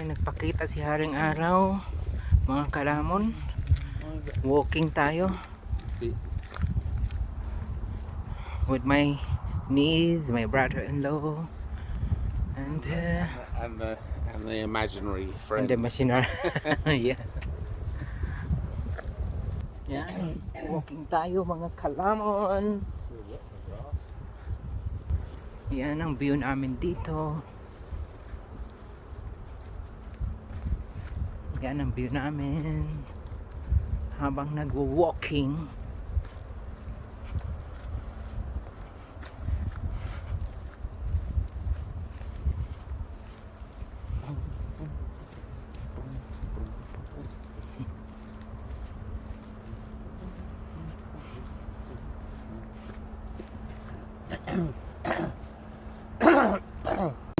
Ay, nagpakita si Haring Araw. Mga kalamon. Walking tayo. With my niece, my brother-in-law. And, uh, and the and the imaginary and friend. the machinery. yeah. Yan. Walking tayo mga kalamon. Yan ang view namin dito. Yan ang view namin. Habang nagwo-walking.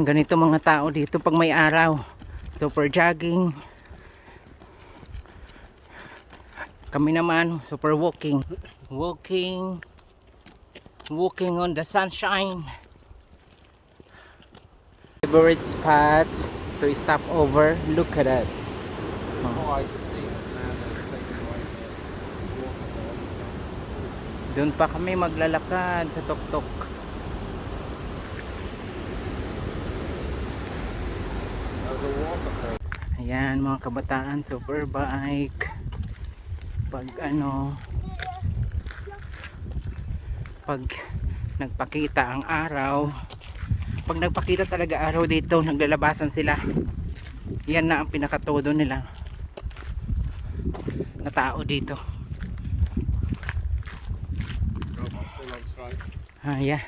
Ganito mga tao dito pag may araw. Super jogging. Kami naman, super walking. Walking. Walking on the sunshine. Favorite spot to stop over. Look at that. Oh, water. Doon pa kami maglalakad sa tuktok. Ayan mga kabataan, super bike. Pag ano, pag nagpakita ang araw, pag nagpakita talaga araw dito, naglalabasan sila. Yan na ang pinakatodo nila na tao dito. Ah, yeah.